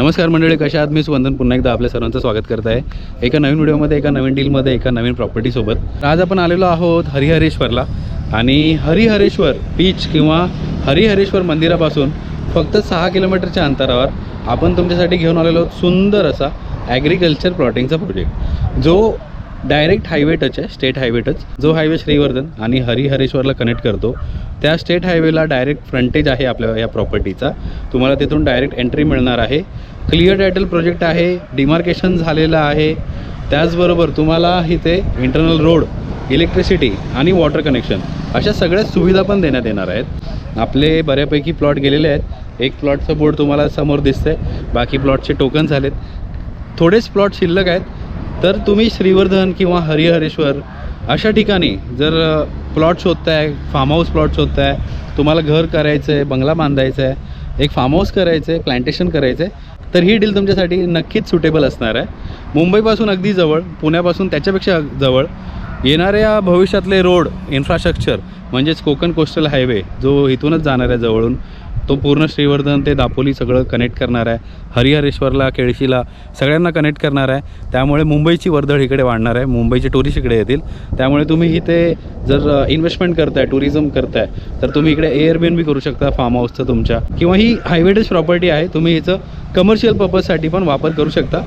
नमस्कार मंडळी कशा आहात? मी सुवंदन. पुन्हा एकदा आपल्या सर्वांचं स्वागत करत आहे. एका नवीन व्हिडिओमध्ये एका नवीन डीलमध्ये एका नवीन प्रॉपर्टीसोबत आज आपण आलेलो आहोत हरिहरेश्वरला. आणि हरिहरेश्वर बीच किंवा हरिहरेश्वर मंदिरापासून फक्त सहा किलोमीटरच्या अंतरावर आपण तुमच्यासाठी घेऊन आलेलो आहोत सुंदर असा ॲग्रिकल्चर प्लॉटिंगचा प्रोजेक्ट जो डायरेक्ट हायवे टच आहे स्टेट हायवे टच. जो हायवे श्रीवर्धन आणि हरिहरेश्वरला कनेक्ट करतो त्या स्टेट हायवेला डायरेक्ट फ्रंटेज आहे आपल्या या प्रॉपर्टीचा तुम्हाला तिथून डायरेक्ट एंट्री मिळणार आहे. क्लिअर टायटल प्रोजेक्ट आहे डिमार्केशन झालेलं आहे. त्याचबरोबर तुम्हाला इथे इंटरनल रोड इलेक्ट्रिसिटी आणि वॉटर कनेक्शन अशा सगळ्या सुविधा पण देण्यात येणार आहेत. आपले बऱ्यापैकी प्लॉट गेलेले आहेत. एक प्लॉटचं बोर्ड तुम्हाला समोर दिसतंय. बाकी प्लॉटचे टोकन झालेत. थोडेच प्लॉट शिल्लक आहेत. तर तुम्ही श्रीवर्धन किंवा हरिहरेश्वर अशा ठिकाणी जर प्लॉट शोधताय फार्म हाऊस प्लॉट शोधताय तुम्हाला घर करायचं आहे बंगला बांधायचा आहे एक फार्म हाऊस करायचं आहे प्लांटेशन करायचं आहे तर ही डील तुमच्यासाठी नक्कीच सुटेबल असणार आहे. मुंबईपासून अगदी जवळ पुण्यापासून त्याच्यापेक्षा जवळ येणाऱ्या भविष्यातले रोड इन्फ्रास्ट्रक्चर म्हणजेच कोकण कोस्टल हायवे जो इथूनच जाणार आहे जवळून तो पूर्ण श्रीवर्धन ते दापोली सगळं कनेक्ट करणार आहे. हरिहरेश्वरला केळशीला सगळ्यांना कनेक्ट करणार आहे. त्यामुळे मुंबईची वर्दळ इकडे वाढणार आहे. मुंबईचे टुरिस्ट इकडे येतील. त्यामुळे तुम्ही इथे जर इन्व्हेस्टमेंट करताय टुरिझम करताय तर तुम्ही इकडे एअर बी करू शकता फार्म हाऊसचं तुमच्या. किंवा ही हायवेडेज प्रॉपर्टी आहे तुम्ही हिचं कमर्शियल पर्पजसाठी पण वापर करू शकता.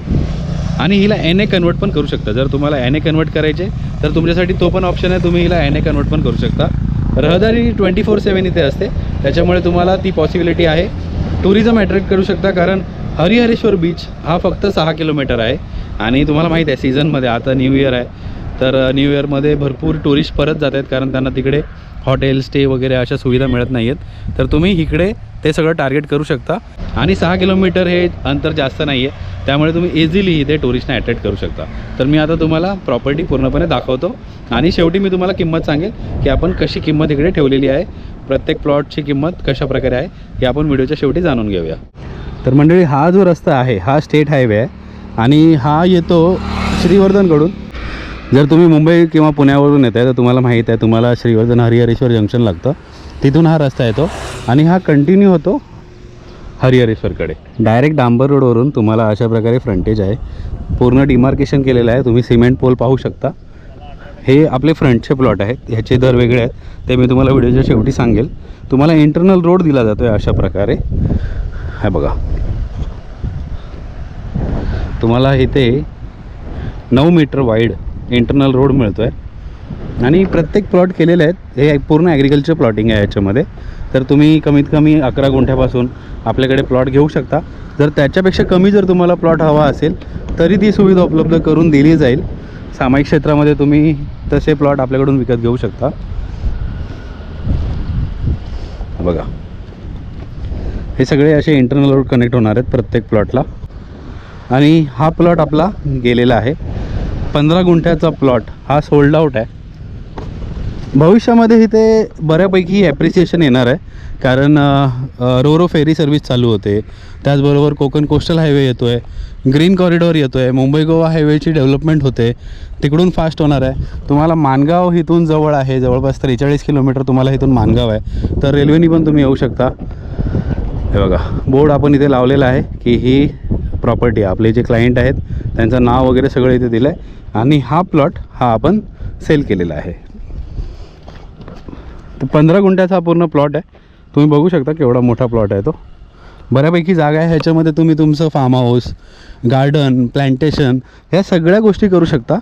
आणि हिला एन ए कन्वर्ट पण करू शकता. जर तुम्हाला एन ए कन्वर्ट करायचे तर तुमच्यासाठी तो पण ऑप्शन आहे. तुम्ही हिला एन ए कन्वर्ट पण करू शकता. रहदारी ट्वेंटी फोर सेवन इथे असते. त्याच्यामुळे तुम्हाला ती पॉसिबिलिटी आहे. टुरिझम अट्रॅक्ट करू शकता कारण हरिहरेश्वर बीच हा फक्त सहा किलोमीटर आहे. आणि तुम्हाला माहीत आहे सीझनमध्ये आता न्यू इयर आहे. तर न्यू इयरमध्ये भरपूर टुरिस्ट परत जात आहेत कारण त्यांना तिकडे हॉटेल स्टे वगैरे अशा सुविधा मिळत नाही आहेत तर तुम्ही इकडे ते सगळं टार्गेट करू शकता. आणि सहा किलोमीटर हे अंतर जास्त नाही आहे त्यामुळे तुम्ही इझिली इथे टुरिस्टना अट्रॅक्ट करू शकता. तर मी आता तुम्हाला प्रॉपर्टी पूर्णपणे दाखवतो. आणि शेवटी मी तुम्हाला किंमत सांगेल की आपण कशी किंमत इकडे ठेवलेली आहे. प्रत्येक प्लॉटची किंमत कशा प्रकारे आहे हे आपण व्हिडिओच्या शेवटी जाणून घेऊया. तर मंडळी हा जो रस्ता आहे हा स्टेट हायवे आहे. आणि हा येतो श्रीवर्धनकडून. जर तुम्ही मुंबई किंवा पुण्यावरून येत आहे तर तुम्हाला माहीत आहे तुम्हाला श्रीवर्धन हरिहरेश्वर जंक्शन लागतं. तिथून हा रस्ता येतो आणि हा कंटिन्यू होतो हरिहरेश्वरकडे. डायरेक्ट डांबर रोडवरून तुम्हाला अशा प्रकारे फ्रंटेज आहे. पूर्ण डिमार्केशन केलेलं आहे. तुम्ही सिमेंट पोल पाहू शकता. हे आपले फ्रंटचे प्लॉट आहेत. ह्याचे दर वेगळे आहेत. ते मी तुम्हाला व्हिडिओच्या शेवटी सांगेल. तुम्हाला इंटरनल रोड दिला जातो आहे अशा प्रकारे. हा बघा. तुम्हाला इथे नऊ मीटर वाईड इंटरनल रोड मिळतो आहे आणि प्रत्येक प्लॉट केलेले आहेत. हे पूर्ण ॲग्रिकल्चर प्लॉटिंग आहे याच्यामध्ये. तर तुम्ही कमीत कमी अकरा गुंठ्यापासून आपल्याकडे प्लॉट घेऊ शकता. जर त्याच्यापेक्षा कमी जर तुम्हाला प्लॉट हवा असेल तरी ती सुविधा उपलब्ध करून दिली जाईल. सामायिक क्षेत्रामध्ये तुम्ही तसे प्लॉट आपल्याकडून विकत घेऊ शकता. बघा. हे सगळे असे इंटरनल रोड कनेक्ट होणार आहेत प्रत्येक प्लॉटला आणि हा प्लॉट आपला गेलेला आहे. पंधरा गुंठ्याचा प्लॉट हा सोल्ड आउट आहे. भविष्यामध्ये इथे बऱ्यापैकी ॲप्रिसिएशन येणार आहे. कारण रोरो फेरी सर्व्हिस चालू होते. त्याचबरोबर कोकण कोस्टल हायवे येतो आहे ग्रीन कॉरिडॉर येतो आहे मुंबई गोवा हायवेची डेव्हलपमेंट होते. तिकडून फास्ट होणार आहे. तुम्हाला मानगाव इथून जवळ आहे. जवळपास त्रेचाळीस किलोमीटर तुम्हाला इथून मानगाव आहे. तर रेल्वेनी पण तुम्ही येऊ शकता. हे बघा बोर्ड आपण इथे लावलेला आहे की ही प्रॉपर्टी आपले जे क्लायंट आहेत त्यांचं नाव वगैरे सगळं इथे दिलं आहे आणि हा प्लॉट हा आपण सेल केलेला आहे. तर पंधरा गुंठ्याचा हा पूर्ण प्लॉट आहे. तुम्ही बघू शकता केवढा मोठा प्लॉट आहे तो. बऱ्यापैकी जागा आहे. ह्याच्यामध्ये तुम्ही तुमचं फार्म हाऊस गार्डन प्लांटेशन ह्या सगळ्या गोष्टी करू शकता.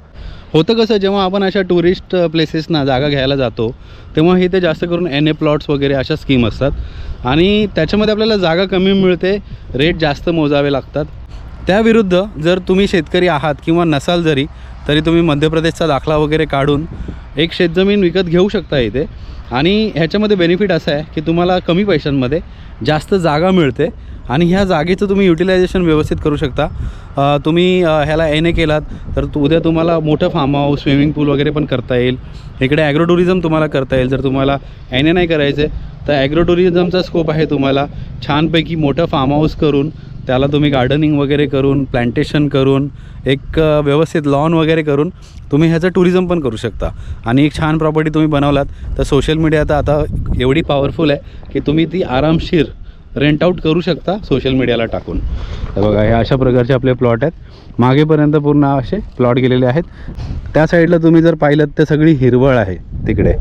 होतं कसं जेव्हा आपण अशा टुरिस्ट प्लेसेसना जागा घ्यायला जातो तेव्हा ते जास्त करून एन ए प्लॉट्स वगैरे अशा स्कीम असतात. आणि त्याच्यामध्ये आपल्याला जागा कमी मिळते रेट जास्त मोजावे लागतात. त्याविरुद्ध जर तुम्ही शेतकरी आहात किंवा नसाल जरी तरी तुम्ही मध्य प्रदेशचा दाखला वगैरे काढून एक शेतजमीन विकत घेऊ शकता इथे. आणि ह्याच्यामध्ये बेनिफिट असं आहे की तुम्हाला कमी पैशांमध्ये जास्त जागा मिळते आणि ह्या जागेचं तुम्ही युटिलायझेशन व्यवस्थित करू शकता. तुम्ही ह्याला एन ए केलात तर उद्या तुम्हाला मोठं फार्म हाऊस स्विमिंग पूल वगैरे पण करता येईल. इकडे ॲग्रो टुरिझम तुम्हाला करता येईल. जर तुम्हाला एन ए नाही करायचं तर ॲग्रो टुरिझमचा स्कोप आहे तुम्हाला छानपैकी मोठं फार्म हाऊस करून त्याला तुम्ही गार्डनिंग वगैरे करून प्लांटेशन करून एक व्यवस्थित लॉन वगैरे करून तुम्ही ह्याचं टुरिझम पण करू शकता. आणि एक छान प्रॉपर्टी तुम्ही बनवलात तर सोशल मीडिया आता आता एवढी पॉवरफुल आहे की तुम्ही ती आरामशीर रेंट आऊट करू शकता सोशल मीडियाला टाकून. तर बघा हे अशा प्रकारचे आपले प्लॉट आहेत. मागेपर्यंत पूर्ण असे प्लॉट गेलेले आहेत. त्या साईडला तुम्ही जर पाहिलं तर सगळी हिरवळ आहे तिकडे.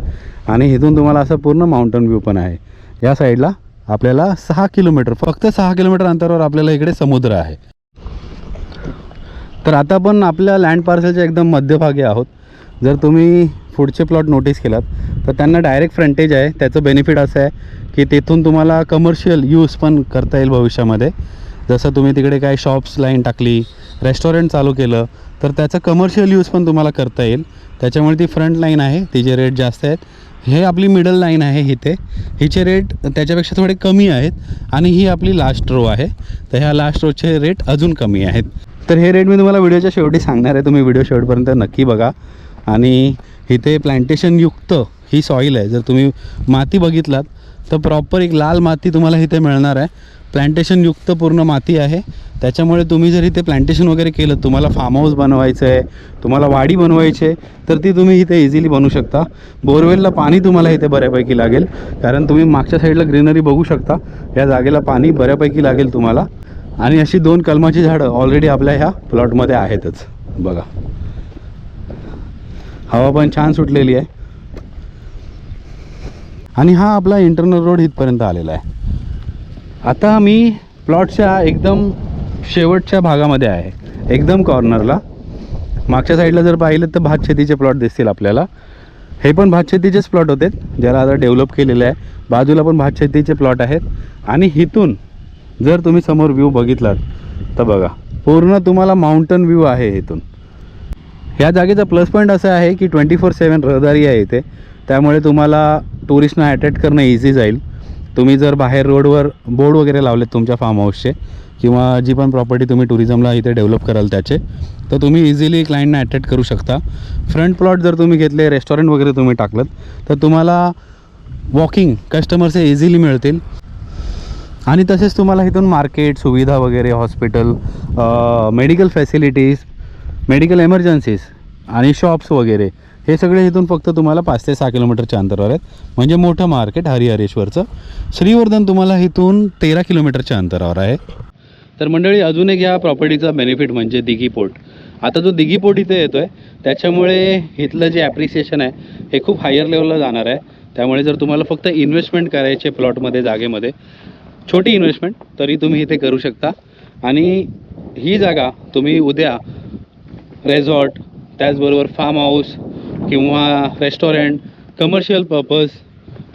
आणि इथून तुम्हाला असं पूर्ण माउंटन व्ह्यू पण आहे. या साईडला आपल्याला सहा किलोमीटर फक्त सहा किलोमीटर अंतरावर आपल्याला इकडे समुद्र आहे. तर आता पण आपल्या लँड पार्सलच्या एकदम मध्यभागी आहोत. जर तुम्ही पुढचे प्लॉट नोटीस केलात तर त्यांना डायरेक्ट फ्रंटेज आहे. त्याचं बेनिफिट असं आहे की तिथून तुम्हाला कमर्शियल यूज पण करता येईल भविष्यामध्ये. जसं तुम्ही तिकडे काय शॉप्स लाईन टाकली रेस्टॉरंट चालू केलं तर त्याचं कमर्शियल यूज पण तुम्हाला करता येईल. त्याच्यामुळे ती फ्रंट लाईन आहे. तिचे रेट जास्त आहेत. हे आपली मिडल लाईन आहे इथे. हिचे रेट त्याच्यापेक्षा थोडे कमी आहेत आणि ही आपली लास्ट रो आहे. तर ह्या लास्ट रोचे रेट अजून कमी आहेत. तर हे रेट मी तुम्हाला व्हिडिओच्या शेवटी सांगणार आहे. तुम्ही व्हिडिओ शेवटपर्यंत नक्की बघा. आणि इथे प्लांटेशनयुक्त ही सॉईल आहे. जर तुम्ही माती बघितलात तर प्रॉपर एक लाल माती तुम्हाला इथे मिळणार आहे. प्लांटेशनयुक्त पूर्ण माती आहे. त्याच्यामुळे तुम्ही जर इथे प्लांटेशन वगैरे केलं तुम्हाला फार्म हाऊस बनवायचं आहे तुम्हाला वाडी बनवायची आहे तर ती तुम्ही इथे इझिली बनवू शकता. बोरवेलला पाणी तुम्हाला इथे बऱ्यापैकी लागेल. कारण तुम्ही मागच्या साईडला ग्रीनरी बघू शकता. या जागेला पाणी बऱ्यापैकी लागेल तुम्हाला. आणि अशी दोन कलमाची झाडं ऑलरेडी आपल्या ह्या प्लॉटमध्ये आहेतच. बघा. हवा पण छान सुटलेली आहे. आणि हा आपला इंटरनल रोड इथपर्यंत आलेला आहे. आता मी प्लॉटच्या एकदम शेवटच्या भागामध्ये आहे. एकदम कॉर्नरला मागच्या साईडला जर पाहिलं तर भात शेतीचे प्लॉट दिसतील आपल्याला. हे पण भात शेतीचेच प्लॉट होते. ज्याला आता डेव्हलप केलेले आहे. बाजूला पण भात शेतीचे प्लॉट आहेत. आणि इथून जर तुम्ही समोर व्ह्यू बघितलात तर बघा पूर्ण तुम्हाला माउंटन व्ह्यू आहे इथून. ह्या जागेचा प्लस पॉईंट असं आहे की ट्वेंटी फोर सेवन रहदारी आहे इथे. त्यामुळे तुम्हाला टुरिस्टना अट्रॅक्ट करणं इझी जाईल. तुम्ही जर बाहेर रोडवर बोर्ड वगैरे लावलेत तुमच्या फार्म हाऊसचे किंवा जी पण प्रॉपर्टी तुम्ही टुरिझमला इथे डेव्हलप कराल त्याचे तर तुम्ही इझिली क्लायंटना अट्रॅक्ट करू शकता. फ्रंट प्लॉट जर तुम्ही घेतले रेस्टॉरंट वगैरे तुम्ही टाकलं तर तुम्हाला वॉकिंग कस्टमर्स हे इझिली मिळतील. आणि तसेच तुम्हाला इथून मार्केट सुविधा वगैरे hospital medical facilities medical emergencies आणि शॉप्स वगैरे हे सगळे इथून फक्त तुम्हाला पाच ते सहा किलोमीटरच्या अंतरावर आहेत. म्हणजे मोठं मार्केट हरिहरेश्वरचं. श्रीवर्धन तुम्हाला इथून तेरा किलोमीटरच्या अंतरावर आहे. तर मंडळी अजून एक या प्रॉपर्टीचा बेनिफिट म्हणजे दिघी पोर्ट आता जो दिघी पोर्ट इथे येतो आहे त्याच्यामुळे इथलं जे ॲप्रिसिएशन आहे हे खूप हायर लेवलला जाणार आहे. त्यामुळे जर तुम्हाला फक्त इन्व्हेस्टमेंट करायचे प्लॉटमध्ये जागेमध्ये छोटी इन्व्हेस्टमेंट तरी तुम्ही इथे करू शकता. आणि ही जागा तुम्ही उद्या रेझॉर्ट त्याचबरोबर फार्म हाऊस किंवा रेस्टॉरंट कमर्शियल पर्पज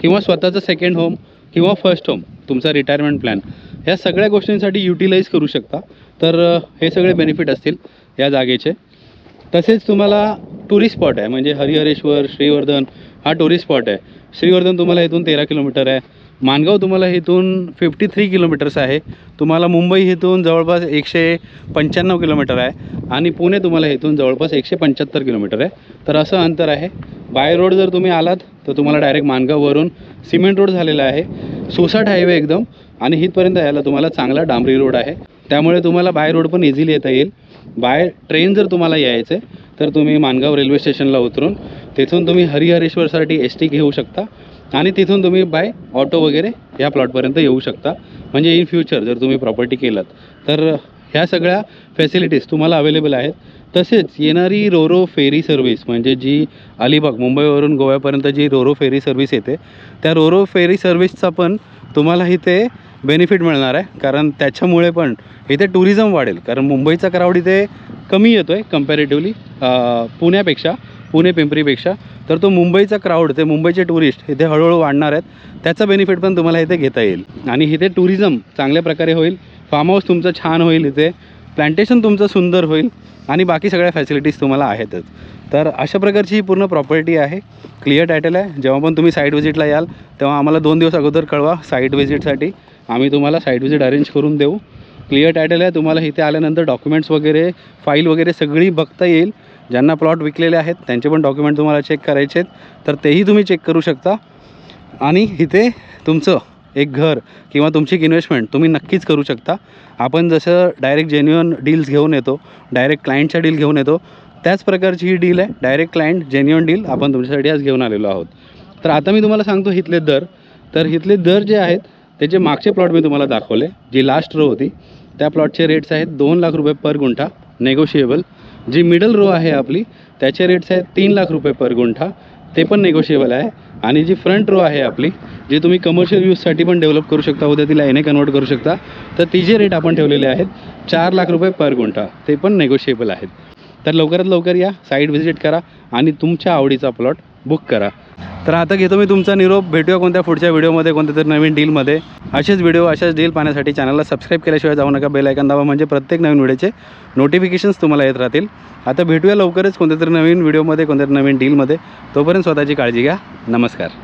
किंवा स्वतःचं सेकंड होम किंवा फर्स्ट होम तुमचा रिटायरमेंट प्लॅन ह्या सगळ्या गोष्टींसाठी युटिलाइज करू शकता. तर हे सगळे बेनिफिट असतील या जागेचे. तसेच तुम्हाला टुरिस्ट स्पॉट आहे. म्हणजे हरिहरेश्वर श्रीवर्धन हा टुरिस्ट स्पॉट आहे. श्रीवर्धन तुम्हाला इथून तेरा किलोमीटर आहे. मानगाव तुम्हाला इथून फिफ्टी थ्री किलोमीटर्स आहे. तुम्हाला मुंबई इथून जवळपास एकशे पंच्याण्णव किलोमीटर आहे आणि पुणे तुम्हाला इथून जवळपास एकशे पंच्याहत्तर किलोमीटर आहे. तर असं अंतर आहे. बाय रोड जर तुम्ही आलात तर तुम्हाला डायरेक्ट मानगाववरून सिमेंट रोड झालेला आहे. सोसाट हायवे एकदम आणि इथपर्यंत यायला तुम्हाला चांगला डांबरी रोड आहे. त्यामुळे तुम्हाला बाय रोड पण इझिली येता येईल. बाय ट्रेन जर तुम्हाला यायचं आहे तर तुम्ही मानगाव रेल्वे स्टेशनला उतरून तिथून तुम्ही हरिहरेश्वरसाठी एस टी घेऊ शकता आणि तिथून तुम्ही बाय ऑटो वगैरे ह्या प्लॉटपर्यंत येऊ शकता. म्हणजे इन फ्युचर जर तुम्ही प्रॉपर्टी केलात तर ह्या सगळ्या फॅसिलिटीज तुम्हाला अवेलेबल आहेत. तसेच येणारी रोरो फेरी सर्व्हिस म्हणजे जी अलिबाग मुंबईवरून गोव्यापर्यंत जी रोरो फेरी सर्व्हिस येते त्या रोरो फेरी सर्व्हिसचा पण तुम्हाला इथे बेनिफिट मिळणार आहे. कारण त्याच्यामुळे पण इथे टुरिझम वाढेल. कारण मुंबईचा क्राऊड इथे कमी येतो आहे कम्पॅरेटिव्हली पुण्यापेक्षा. पुणे पिंपरीपेक्षा तर तो मुंबईचा क्राऊड ते मुंबईचे टुरिस्ट इथे हळूहळू वाढणार आहेत. त्याचा बेनिफिट पण तुम्हाला इथे घेता येईल. आणि इथे टुरिझम चांगल्या प्रकारे होईल. फार्म हाऊस तुमचं छान होईल इथे. प्लांटेशन तुमचं सुंदर होईल. आणि बाकी सगळ्या फॅसिलिटीज तुम्हाला आहेतच. तर अशा प्रकारची ही पूर्ण प्रॉपर्टी आहे. क्लिअर टायटल आहे. जेव्हा पण तुम्ही साईट व्हिजिटला याल तेव्हा आम्हाला दोन दिवस अगोदर कळवा साईट व्हिजिटसाठी आम्ही तुम्हाला साईट व्हिजिट अरेंज करून देऊ. क्लिअर टायटल आहे. तुम्हाला इथे आल्यानंतर डॉक्युमेंट्स वगैरे फाईल वगैरे सगळी बघता येईल. ज्यांना प्लॉट विकलेले आहेत त्यांचे पण डॉक्युमेंट तुम्हाला चेक करायचे आहेत तर तेही तुम्ही चेक करू शकता. आणि इथे तुमचं एक घर किंवा तुमची एक इन्व्हेस्टमेंट तुम्ही नक्कीच करू शकता. आपण जसं डायरेक्ट जेन्युअन डील्स घेऊन येतो डायरेक्ट क्लायंटच्या डील घेऊन येतो त्याच प्रकारची ही डील आहे. डायरेक्ट क्लायंट जेन्युअन डील आपण तुमच्यासाठी आज घेऊन आलेलो आहोत. तर आता मी तुम्हाला सांगतो इथले दर. तर इथले दर जे आहेत त्याचे मागचे प्लॉट मी तुम्हाला दाखवले जी लास्ट रो होती. त्या प्लॉटचे रेट्स आहेत दोन लाख रुपये पर गुंठा नेगोशिएबल जी मिडल रो आहे आपली त्याचे रेट्स आहेत तीन लाख रुपये पर गुंठा. ते पण नेगोशिएबल आहे. आणि जी फ्रंट रो आहे आपली जी तुम्ही कमर्शियल यूजसाठी पण डेव्हलप करू शकता उद्या तिला एने कन्वर्ट करू शकता तर तिचे रेट आपण ठेवलेले आहेत चार लाख रुपये पर गुंठा. ते पण नेगोशिएबल आहेत. तर लवकरात लवकर या साईट व्हिजिट करा आणि तुमच्या आवडीचा प्लॉट बुक करा. तर आता घेतो मी तुमचा निरोप. भेटूया कोणत्या पुढच्या व्हिडिओमध्ये कोणत्या तरी नवीन डीलमध्ये. असेच व्हिडिओ अशाच डील पाहण्यासाठी चॅनलला सबस्क्राईब केल्याशिवाय जाऊ नका. बेल ऐकन दाबा म्हणजे प्रत्येक नवीन व्हिडिओचे नोटिफिकेशन्स तुम्हाला येत राहतील. आता भेटूया लवकरच कोणत्या तरी नवीन व्हिडिओमध्ये कोणत्या तरी नवीन डीलमध्ये. तोपर्यंत स्वतःची काळजी घ्या. नमस्कार.